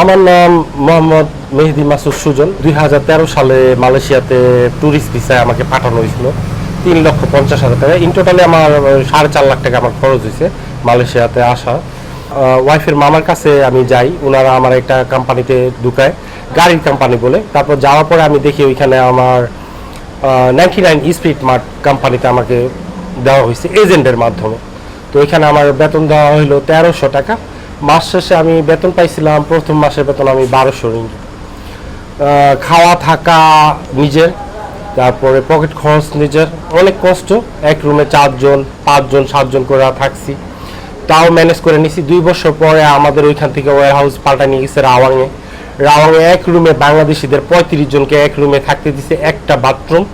আমার নাম মোহাম্মদ মেহেদি মাসুদ সুজন। দুই হাজার তেরো সালে মালয়েশিয়াতে ট্যুরিস্ট ভিসায় আমাকে পাঠানো হয়েছিল। তিন লক্ষ পঞ্চাশ হাজার টাকা। ইন টোটালি আমার সাড়ে চার লাখ টাকা আমার খরচ হয়েছে মালয়েশিয়াতে আসা। ওয়াইফের মামার কাছে আমি যাই। ওনারা আমার একটা কোম্পানিতে ঢুকায়। গাড়ির কোম্পানি বলে। তারপর যাওয়ার পরে আমি দেখি ওইখানে আমার নাইনটি নাইন স্পিড মার্ট কোম্পানিতে আমাকে দেওয়া হয়েছে এজেন্টের মাধ্যমে। তো ওইখানে আমার বেতন দেওয়া হলো তেরোশো টাকা। মাস শেষে আমি বেতন পাইছিলাম প্রথম মাসের বেতন আমি বারোশো রিঙ্গিত খাওয়া থাকা নিজের তারপরে পকেট খরচ নিজের অনেক কষ্ট। এক রুমে চারজন পাঁচজন সাতজন করে থাকছি। তাও ম্যানেজ করে নিছি। দুই বছর পরে আমাদের ওইখান থেকে ওয়ার হাউস পাল্টা নিয়ে গেছে রাওয়াংয়ে। রাওয়াংয়ে এক রুমে বাংলাদেশিদের পঁয়ত্রিশ জনকে এক রুমে থাকতে দিছে একটা বাথরুম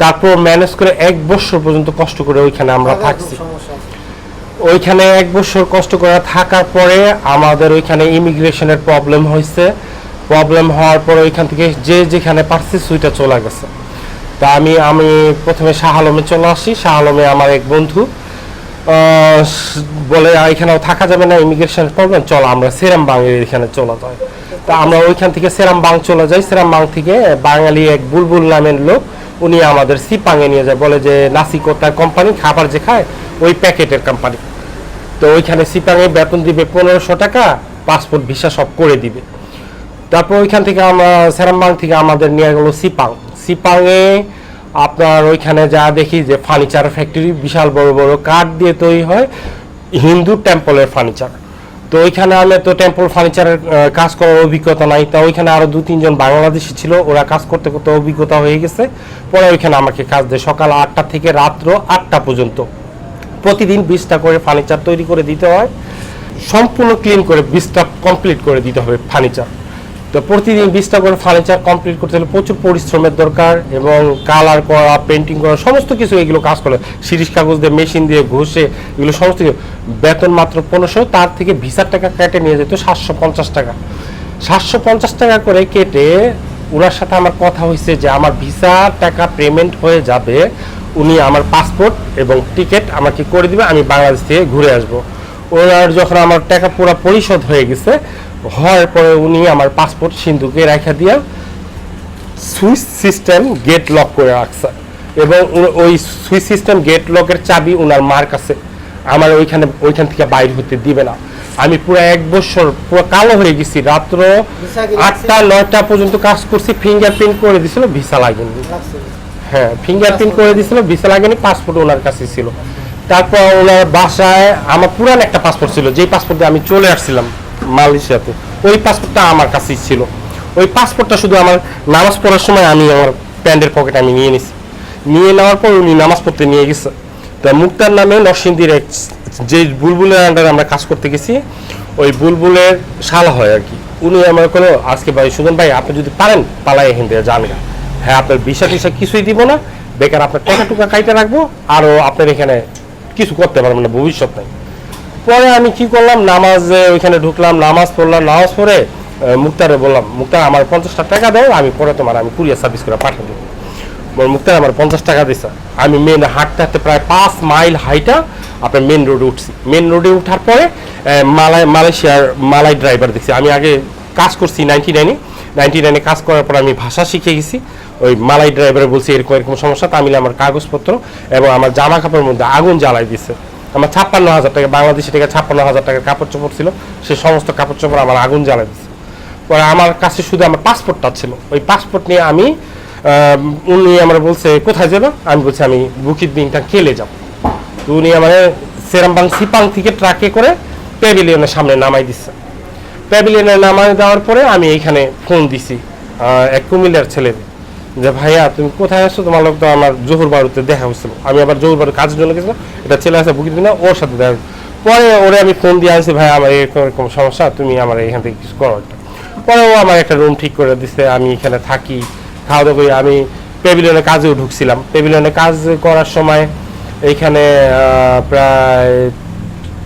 তারপর ম্যানেজ করে এক বছর পর্যন্ত কষ্ট করে ওইখানে আমরা থাকছি। ওইখানে এক বছর কষ্ট করে থাকার পরে আমাদের ওইখানে ইমিগ্রেশনের প্রবলেম হয়েছে। প্রবলেম হওয়ার পরে ওইখান থেকে যে যেখানে পারছে সুইটা চলে গেছে। তা আমি আমি প্রথমে শাহ আলমে চলে আসি। শাহ আলমে আমার এক বন্ধু বলে "আহ, এখানেও থাকা যাবে না ইমিগ্রেশন প্রবলেম চলো আমরা সেরাম বাংয়ের এখানে চলে যাই। তা আমরা ওইখান থেকে সেরাম বাং চলে যাই। সেরাম বাং থেকে বাঙালি এক বুলবুল নামের লোক উনি আমাদের সিপাঙে নিয়ে যায়। বলে যে নাসিকোটার কোম্পানি খাবার যে খায় ওই প্যাকেটের কোম্পানি তো ওইখানে সিপাঙে বেতন দিবে পনেরোশো টাকা, পাসপোর্ট ভিসা সব করে দিবে। তারপর ওইখান থেকে আমরা, সেরামবাং থেকে আমাদের নিয়ে গেলো সিপাং। সিপাংয়ে আপনার ওইখানে যা দেখি যে ফার্নিচার ফ্যাক্টরি বিশাল বড় বড় কাঠ দিয়ে তৈরি হয়, হিন্দু টেম্পলের ফার্নিচার তো ওইখানে আমি তো টেম্পল ফার্নিচারের কাজ করার অভিজ্ঞতা নাই। তা ওইখানে আরও দু, তিনজন বাংলাদেশি ছিল, ওরা কাজ করতে করতে অভিজ্ঞতা হয়ে গেছে। পরে ওইখানে আমাকে কাজ দেয় সকাল আটটা থেকে রাত্র আটটা পর্যন্ত। প্রতিদিন বিশটা করে ফার্নিচার তৈরি করে দিতে হয়। সম্পূর্ণ ক্লিন করে বিশটা কমপ্লিট করে দিতে হবে ফার্নিচার তো প্রতিদিন বিশটা করে ফার্নিচার কমপ্লিট করতে হলে প্রচুর পরিশ্রমের দরকার এবং কালার করা পেন্টিং করা, সমস্ত কিছু এগুলো কাজ করে সিরিজ কাগজ দিয়ে মেশিন দিয়ে, ঘষে, এগুলো সমস্ত কিছু। বেতন মাত্র পনেরোশো, তার থেকে ভিসার টাকা কেটে নিয়ে যেত সাতশো পঞ্চাশ টাকা। সাতশো পঞ্চাশ টাকা করে কেটে ওনার সাথে আমার কথা হয়েছে যে, আমার ভিসার টাকা পেমেন্ট হয়ে যাবে উনি আমার পাসপোর্ট এবং টিকিট আমাকে করে দিবে আমি বাংলাদেশ থেকে ঘুরে আসব। ওনার যখন আমার টাকা পুরো পরিশোধ হয়ে গেছে হওয়ার পরে উনি আমার পাসপোর্ট সিন্ধুকে রেখা দিয়া সুইচ সিস্টেম গেট লক করে রাখছে এবং ওই সুইচ সিস্টেম গেট লকের চাবি ওনার মার কাছে। আমার ওইখানে ওইখান থেকে বাইর হতে দিবে না। আমি পুরো এক বছর পুরো কালো হয়ে গেছি রাত্র আটটা নয়টা পর্যন্ত কাজ করছি ফিঙ্গারপ্রিন্ট করে দিছিল ভিসা লাগেনি। হ্যাঁ ফিঙ্গারপ্রিন্ট করে দিছিল ভিসা লাগেনি পাসপোর্ট ওনার কাছে ছিল। তারপর ওনার বাসায় আমার পুরান একটা পাসপোর্ট ছিল, যেই পাসপোর্ট আমি চলে আসছিলাম মালয়েশিয়াতে, ওই পাসপোর্টটা আমার কাছেই ছিল। ওই পাসপোর্টটা শুধু আমার নামাজ পড়ার সময় আমি আমার প্যান্টের পকেটে আমি নিয়ে নিছি। নিয়ে নেওয়ার পর উনি নামাজ পড়তে নিয়ে গেছে। তা মুক্তার নামে নরসিংদীর এক যে বুলবুলের আন্ডারে আমরা কাজ করতে গেছি, ওই বুলবুলের শালা হয় আর কি। উনি আমার কোনো আজকে ভাই সুজন ভাই, আপনি যদি পারেন পালাই এখান থেকে যান। হ্যাঁ আপনার ভিসা টিসা কিছুই দিব না। বেকার আপনার টাকা টুকা কাইতে রাখব আরও আপনার এখানে কিছু করতে পারবেন না ভবিষ্যৎ নাই পরে আমি কি করলাম, নামাজ ওইখানে ঢুকলাম, নামাজ পড়লাম, নামাজ পড়ে মুক্তারে বললাম, মুক্তার, আমার পঞ্চাশটা টাকা দেয় আমি পরে তোমার, আমি কুরিয়ার সার্ভিস করে পাঠিয়ে দেবো। মুক্তার, আমার পঞ্চাশ টাকা দিছে। আমি মেন হাঁটতে হাঁটতে প্রায় পাঁচ মাইল হাইটা আপনার মেন রোডে উঠছি। মেন রোডে উঠার পরে মালায় মালয়েশিয়ার মালাই ড্রাইভার দেখছি। আমি আগে কাজ করছি নাইনটি নাইনে নাইনটি নাইনে কাজ করার পর আমি ভাষা শিখে গেছি। ওই মালাই ড্রাইভারে বলছি, এরকম এরকম সমস্যা তামিলে আমার কাগজপত্র এবং আমার জামা কাপড়ের মধ্যে আগুন জ্বালাই দিছে আমার ছাপ্পান্ন হাজার টাকা, বাংলাদেশি টাকা ছাপ্পান্ন হাজার টাকার কাপড় চোপড় ছিল, সে সমস্ত কাপড় চোপড় আমার আগুন জ্বালাই দিছে পরে আমার কাছে শুধু আমার পাসপোর্টটা ছিল। ওই পাসপোর্ট নিয়ে আমি উনি আমার বলছে, কোথায় যাব আমি বলছি, আমি বুকির দিনটা খেলে যাব। উনি আমার সেরামবাং সিপাং থেকে ট্রাকে করে প্যাভিলিয়নের সামনে নামাই দিচ্ছে প্যাভিলিয়নে নামাই দেওয়ার পরে আমি এইখানে ফোন দিছি এক কুমিল্লার ছেলে। যে ভাইয়া, তুমি কোথায় আসছো তোমার লোক তো আমার জহুর বাড়িতে দেখা হয়েছিল। আমি আবার জহুর বাড়ি কাজের জন্য গেছিলাম। এটা ছেলে আছে বুকির দিনে ওর সাথে দেখা পরে ওরে আমি ফোন দিয়ে আনছি ভাই আমার এরকম এরকম সমস্যা, তুমি আমার এখান থেকে কিছু করো একটা। পরে ও আমার একটা রুম ঠিক করে দিছে, আমি এখানে থাকি খাওয়া দাওয়া করি। আমি প্যাভিলিয়নে কাজেও ঢুকছিলাম। প্যাভিলিয়নে কাজ করার সময় এইখানে প্রায়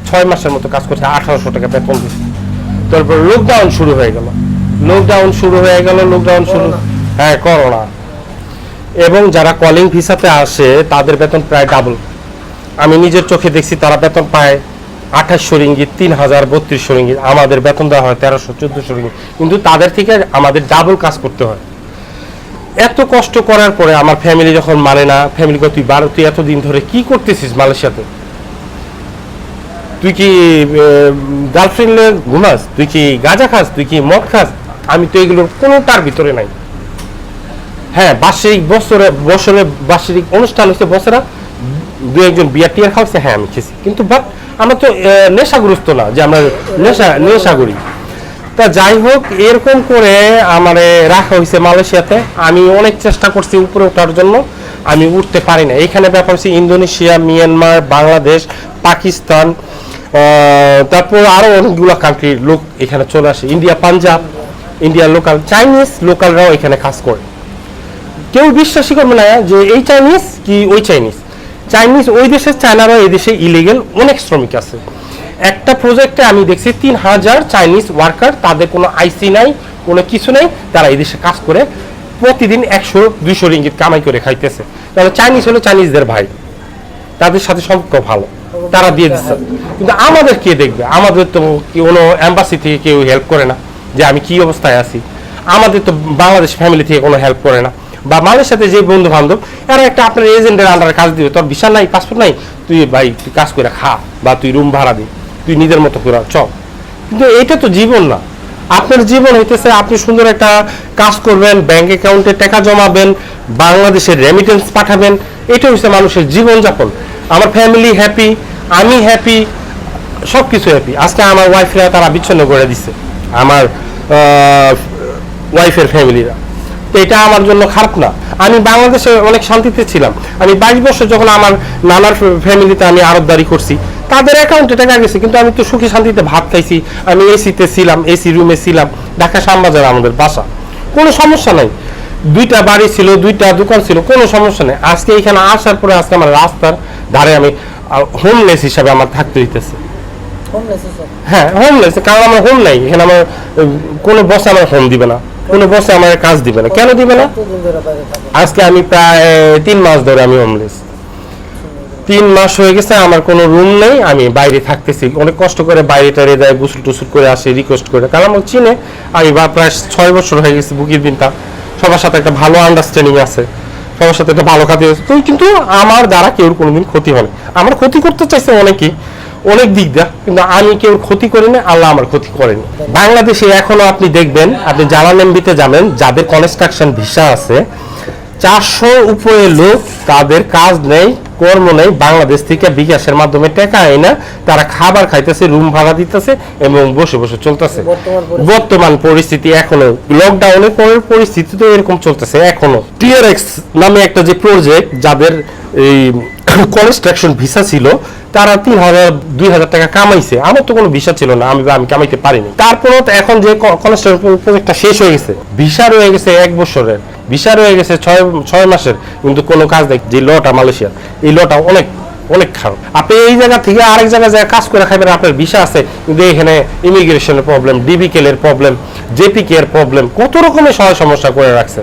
ছয় মাসের মতো কাজ করছে, আঠারোশো টাকা বেতন দিচ্ছে তারপর লকডাউন শুরু হয়ে গেল। লকডাউন শুরু হয়ে গেল লকডাউন শুরু হ্যাঁ করোনা। এবং যারা কলিং ভিসাতে আসে তাদের বেতন প্রায় ডাবল আমি নিজের চোখে দেখছি তারা বেতন পায় আঠাশশো রিঙ্গিত তিন হাজার বত্রিশশো রিঙ্গিত। আমাদের বেতন দেওয়া হয় তেরোশো চোদ্দোশো রিঙ্গিত। কিন্তু তাদের থেকে আমাদের ডাবল কাজ করতে হয়। এত কষ্ট করার পরে আমার ফ্যামিলি যখন মানে না ফ্যামিলি তুই বারো তুই এতদিন ধরে কি করতেছিস মালয়েশিয়াতে? তুই কি গার্লফ্রেন্ডে ঘুমাস? তুই কি গাঁজা খাস? তুই কি মদ খাস? আমি তো এগুলোর কোনোটার ভিতরে নাই। হ্যাঁ বার্ষিক বছরে বছরে বার্ষিক অনুষ্ঠান হচ্ছে বছরা দু একজন বিয়ার টিয়ার খাওয়াচ্ছে হ্যাঁ আমি খেয়েছি। কিন্তু বাট আমরা তো নেশাগ্রস্ত না, যে আমরা নেশা নেশা করি। তা যাই হোক, এরকম করে আমারে রাখা হয়েছে মালয়েশিয়াতে। আমি অনেক চেষ্টা করছি উপরে ওঠার জন্য। আমি উঠতে পারি না। এখানে ব্যাপার হচ্ছে ইন্দোনেশিয়া, মিয়ানমার, বাংলাদেশ, পাকিস্তান তারপর আরও অনেকগুলো কান্ট্রির লোক এখানে চলে আসে। ইন্ডিয়া, পাঞ্জাব ইন্ডিয়ার লোকাল চাইনিজ লোকালরাও এখানে কাজ করে। কেউ বিশ্বাসই করবে না যে এই চাইনিজ কি ওই চাইনিজ চাইনিজ ওই দেশের চায়নারা এই দেশে ইলিগেল অনেক শ্রমিক আছে। একটা প্রজেক্টে আমি দেখছি তিন হাজার চাইনিজ ওয়ার্কার তাদের কোনো আইসি নাই, কোনো কিছু নেই, তারা এই দেশে কাজ করে, প্রতিদিন একশো, দুইশো রিঙ্গিত কামাই করে খাইতেছে। তাহলে চাইনিজ হলো চাইনিজদের ভাই। তাদের সাথে সম্পর্ক ভালো। তারা দিয়ে দিচ্ছে কিন্তু আমাদের কে দেখবে? আমাদের তো কোনো অ্যাম্বাসি থেকে কেউ হেল্প করে না যে আমি কি অবস্থায় আছি। আমাদের তো বাংলাদেশ ফ্যামিলি থেকে কোনো হেল্প করে না। বা মালয়েশিয়াতে যে বন্ধু বান্ধব এরা একটা আপনার এজেন্টের আন্ডারে কাজ দিবে। তোর ভিসা নাই পাসপোর্ট নাই, তুই ভাই, তুই কাজ করে খা বা তুই রুম ভাড়া দি। তুই নিজের মতো করে চ কিন্তু এটা তো জীবন না। আপনার জীবন হইতেছে, আপনি সুন্দর একটা কাজ করবেন ব্যাংক অ্যাকাউন্টে টাকা জমাবেন, বাংলাদেশের রেমিটেন্স পাঠাবেন। এটা হচ্ছে মানুষের জীবনযাপন। আমার ফ্যামিলি হ্যাপি আমি হ্যাপি সব কিছু হ্যাপি আজকে আমার ওয়াইফরা তারা বিচ্ছিন্ন করে দিচ্ছে আমার ওয়াইফের ফ্যামিলিরা এটা আমার জন্য খারাপ না। আমি বাংলাদেশে অনেক শান্তিতে ছিলাম। আমি বাইশ বছর যখন আমার নানার ফ্যামিলিতে আমি আরবদারি করছি, তাদের অ্যাকাউন্টে টাকা গেছে, কিন্তু আমি তো সুখী শান্তিতে ভাত খাইছি, আমি এসিতে ছিলাম এসি রুমে ছিলাম, ঢাকা শ্যামবাজার আমাদের বাসা। কোনো সমস্যা নাই। দুইটা বাড়ি ছিল, দুইটা দোকান ছিল, কোনো সমস্যা নেই। আজকে এখানে আসার পরে আজকে আমার রাস্তার ধারে আমি হোমলেস হিসাবে আমার থাকতে হইতেছে। হ্যাঁ হোমলেস কারণ আমার হোম নাই এখানে আমার কোনো বসে আমার হোম দিবে না কোনো বসে আমার কাজ দিবে না। কেন দিবে না? আজকে আমি প্রায় তিন মাস ধরে আমি হোমলেস তিন মাস হয়ে গেছে আমার কোনো রুম নেই আমি বাইরে থাকতেছি। অনেক কষ্ট করে বাইরে টাইরে দেয় গুসল টুসুল করে আসি রিকোয়েস্ট করে। কারণ আমার চিনে আমি বা প্রায় ছয় বছর হয়ে গেছে বুকির দিনটা সবার সাথে একটা ভালো আন্ডারস্ট্যান্ডিং আছে। সবার সাথে একটা ভালো খাতি তো কিন্তু আমার দ্বারা কেউ কোনোদিন ক্ষতি হবে আমার ক্ষতি করতে চাইছে অনেকেই অনেক দিক দা কিন্তু আমি কেউ ক্ষতি করিনি, আল্লাহ আমার ক্ষতি করেনি। বাংলাদেশে এখনও আপনি দেখবেন, আপনি জালালেম্বিতে যাবেন, যাদের কনস্ট্রাকশন ভিসা আছে চারশো উপরে লোক তাদের কাজ নেই কর্ম নেই বাংলাদেশ থেকে বিকাশের মাধ্যমে টাকা আয় না তারা খাবার খাইতেছে রুম ভাড়া দিতেছে এবং বসে বসে চলতেছে। বর্তমান পরিস্থিতি। এখনও লকডাউনের পরের পরিস্থিতি তো এরকম চলতেছে এখনও। টিআরএক্স নামে একটা যে প্রজেক্ট যাদের এই কনস্ট্রাকশন ভিসা ছিল তারা তিন হাজার দুই হাজার টাকা কামাইছে। আমার তো কোনো ভিসা ছিল না আমি আমি কামাইতে পারিনি। তারপরেও তো এখন যে কনস্ট্রাকশন প্রজেক্টটা শেষ হয়ে গেছে ভিসা রয়ে গেছে এক বছরের। ভিসা রয়ে গেছে ছয় ছয় মাসের। কিন্তু কোনো কাজ নেই, যে লটা মালয়েশিয়ার। এই লটা অনেক অনেক খারাপ। আপনি এই জায়গা থেকে আরেক জায়গায় যায় কাজ করে খাবেন আপনার ভিসা আছে, কিন্তু এখানে ইমিগ্রেশনের প্রবলেম ডিবিকেল এর প্রবলেম জেপিকে এর প্রবলেম কত রকমের সহায় সমস্যা করে রাখছে।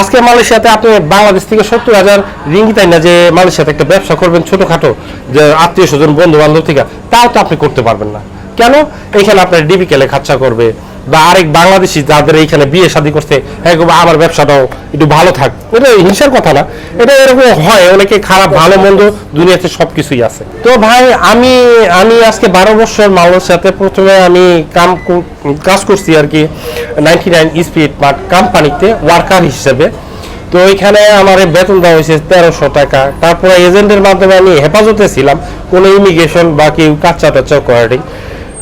আজকে মালয়েশিয়াতে আপনি বাংলাদেশ থেকে সত্তর হাজার রিঙ্গি তাই না, যে মালয়েশিয়াতে একটা ব্যবসা করবেন ছোটখাটো, যে আত্মীয় স্বজন বন্ধু বান্ধব থেকে, তাও তো আপনি করতে পারবেন না। কেন? এখানে আপনার ডিবিকেলে খরচা করবে বা আরেক বাংলাদেশি যাদের এইখানে বিয়ে শাদী করছে হ্যাঁ আমার ব্যবসাটাও একটু ভালো থাক। এটা হিংসার কথা না। এটা এরকম হয়, অনেকে খারাপ, ভালো, মন্দ, দুনিয়াতে সবকিছুই আছে। তো ভাই, আমি আমি আজকে বারো বছর মালয়েশিয়াতে প্রথমে আমি কাম কাজ করছি আর কি নাইনটি নাইন স্পিড মার্ট কোম্পানিতে ওয়ার্কার হিসেবে। তো ওইখানে আমার বেতন দেওয়া হয়েছে তেরোশো টাকা। তারপরে এজেন্টের মাধ্যমে আমি হেফাজতে ছিলাম, কোনো ইমিগ্রেশন বা কেউ কাচ্চা টাচ্চা করে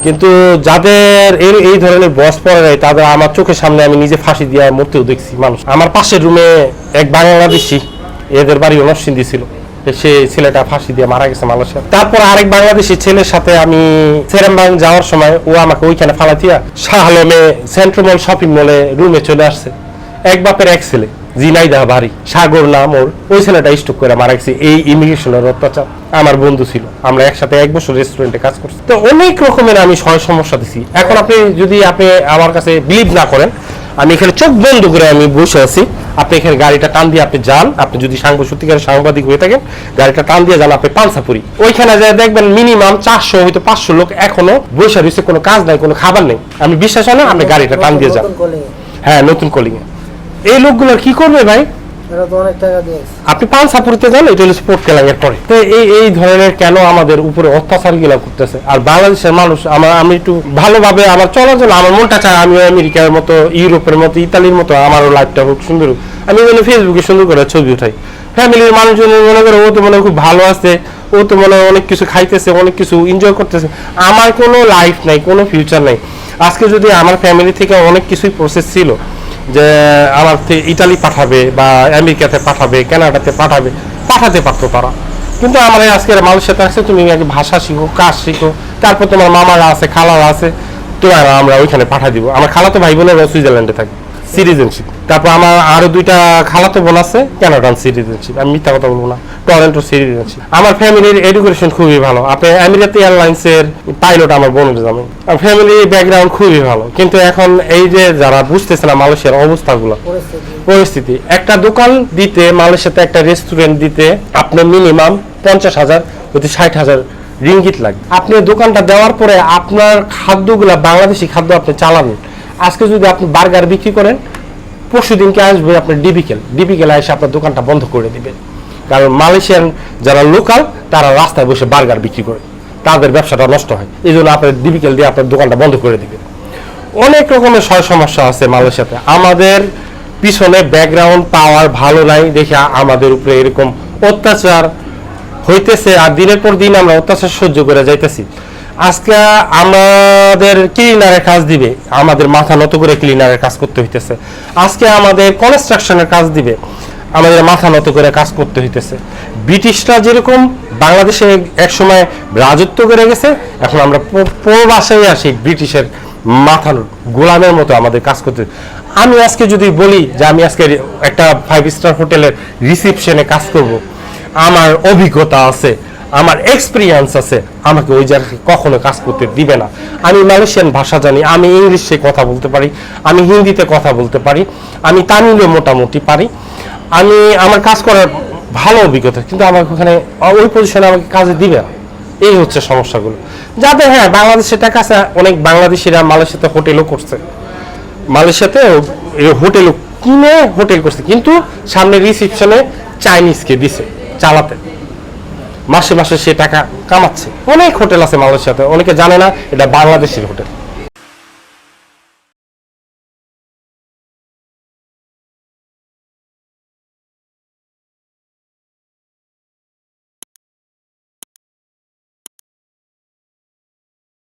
কিন্তু যাদের এই এই ধরনের বস পড়ে নাই, তাদের আমার চোখের সামনে আমি নিজে ফাঁসি দিয়ে মরতেও দেখছি মানুষ। আমার পাশের রুমে এক বাংলাদেশি, এদের বাড়ি নরসিংদী ছিল। সে ছেলেটা ফাঁসি দিয়ে মারা গেছে মালয়েশিয়া তারপর আরেক বাংলাদেশি ছেলের সাথে আমি সেরেমবাং যাওয়ার সময় ও আমাকে ওইখানে ফালাতিয়া শাহ আলমে সেন্ট্রাল মল শপিং মলে রুমে চলে আসছে। এক বাপের এক ছেলে। জিনাইদা বাড়ি সাগর নাম ওর ওই ছেলেটা স্টক করে মারা গেছে। এই ইমিগ্রেশনের অত্যাচার আমার বন্ধু ছিল। আমরা একসাথে এক বছর রেস্টুরেন্টে কাজ করছি। তো অনেক রকমের আমি সহায় সমস্যা দিছি। এখন আপনি যদি আপনি আমার কাছে বিলিভ না করেন আমি এখানে চোখ বন্ধ করে আমি বসে আছি। আপনি এখানে গাড়িটা টান দিয়ে আপনি যান। আপনি যদি সাংবাদিক সত্যিকারের সাংবাদিক হয়ে থাকেন গাড়িটা টান দিয়ে যান আপনি পানসাপুরি। ওইখানে যায় দেখবেন মিনিমাম চারশো হয়তো পাঁচশো লোক এখনও বসে রয়েছে। কোনো কাজ নাই কোনো খাবার নেই। আমি বিশ্বাস হয় না আপনি গাড়িটা টান দিয়ে যান। হ্যাঁ নতুন কলিং এই লোকগুলো কি করবে ভাই? এরা তো অনেক টাকা দিয়েছে আপনি পান সাপুরিতে যান এটা হলো স্পোর্ট কেলাঙের পরে তো এই এই ধরনের কেন আমাদের উপরে অত্যাচারগুলো করতেছে? আর বাংলাদেশের মানুষ আমার আমি একটু ভালোভাবে আমার চলার জন্য আমার মনটা চায় আমি আমেরিকার মতো ইউরোপের মতো ইতালির মতো আমারও লাইফটা হোক সুন্দর। আমি মনে ফেসবুকে সুন্দর করে ছবি উঠাই। ফ্যামিলির মানুষজন মনে করে ও তো মনে হয় খুব ভালো আছে ও তো মনে হয় অনেক কিছু খাইতেছে অনেক কিছু এনজয় করতেছে। আমার কোনো লাইফ নাই কোনো ফিউচার নাই। আজকে যদি আমার ফ্যামিলি থেকে অনেক কিছুই প্রসেস ছিল যে আমার ইটালি পাঠাবে বা আমেরিকাতে পাঠাবে, কানাডাতে পাঠাবে, পাঠাতে পারতো তারা। কিন্তু আমার আজকের মালয়েশিয়াতে আছে তুমি আগে ভাষা শিখো, কাজ শিখো, তারপর তোমার মামারা আছে, খালারা আছে, তোমার আমরা ওইখানে পাঠা দিব। আমার খালা তো ভাই বোনেরা সুইজারল্যান্ডে থাকে। সিটিজেনশিপ তারপর আমার আরও দুইটা খালাতো বোন আছে কানাডান সিটিজেনশিপ আমি মিথ্যা কথা বলব না। টরেন্টো সিটিজেনশিপ আমার ফ্যামিলির এডুকেশন খুবই ভালো। আপনি আমিরাতি এয়ারলাইন্সের পাইলট আমার বোনের জানেন ফ্যামিলি ব্যাকগ্রাউন্ড খুবই ভালো। কিন্তু এখন এই যে যারা বুঝতেছে না মালয়েশিয়ার অবস্থাগুলো, পরিস্থিতি, একটা দোকান দিতে, মালয়েশিয়াতে একটা রেস্টুরেন্ট দিতে আপনার মিনিমাম পঞ্চাশ হাজার হতে ষাট হাজার রিঙ্গিত লাগবে আপনি দোকানটা দেওয়ার পরে আপনার খাদ্যগুলা বাংলাদেশি খাদ্য আপনি চালান আজকে যদি আপনি বার্গার বিক্রি করেন, পরশু দিনকে আসবে আপনার ডিবিকেল ডিবিকেল এসে আপনার দোকানটা বন্ধ করে দিবে। কারণ মালয়েশিয়ান যারা লোকাল, তারা রাস্তায় বসে বার্গার বিক্রি করে। তাদের ব্যবসাটা নষ্ট হয়। এই জন্য আপনার ডিবিকেল দিয়ে আপনার দোকানটা বন্ধ করে দিবে। অনেক রকমের সয় সমস্যা আছে মালয়েশিয়াতে। আমাদের পিছনে ব্যাকগ্রাউন্ড পাওয়ার ভালো নাই দেখে আমাদের উপরে এরকম অত্যাচার হইতেছে। আর দিনের পর দিন আমরা অত্যাচার সহ্য করে যাইতেছি। আজকে আমাদের ক্লিনারের কাজ দিবে। আমাদের মাথা নত করে ক্লিনারের কাজ করতে হইতেছে। আজকে আমাদের কনস্ট্রাকশনের কাজ দিবে। আমাদের মাথা নত করে কাজ করতে হইতেছে। ব্রিটিশরা যেরকম বাংলাদেশে এক সময় রাজত্ব করে গেছে, এখন আমরা প- প্রবাসে আসি ব্রিটিশের মাথার গোলামের মতো আমাদের কাজ করতে। আমি আজকে যদি বলি যে আমি আজকে একটা ফাইভ স্টার হোটেলের রিসিপশনে কাজ করব, আমার অভিজ্ঞতা আছে। আমার এক্সপিরিয়েন্স আছে, আমাকে ওই জায়গায় কখনো কাজ করতে দিবে না। আমি মালয়েশিয়ান ভাষা জানি, আমি ইংলিশে কথা বলতে পারি, আমি হিন্দিতে কথা বলতে পারি, আমি তামিলও মোটামুটি পারি। আমি, আমার কাজ করার ভালো অভিজ্ঞতা, কিন্তু আমাকে ওখানে, ওই পজিশনে আমাকে কাজে দিবে না। এই হচ্ছে সমস্যাগুলো। যাতে হ্যাঁ বাংলাদেশে টাকা আছে, অনেক বাংলাদেশিরা মালয়েশিয়াতে হোটেলও করছে। মালয়েশিয়াতে হোটেলও কিনে হোটেল করছে, কিন্তু সামনে রিসিপশনে চাইনিজকে দিছে, চালাতে। মাসে মাসে সে টাকা কামাচ্ছে। অনেক হোটেল আছে মালয়েশিয়াতে, অনেকে জানে না, এটা বাংলাদেশের হোটেল।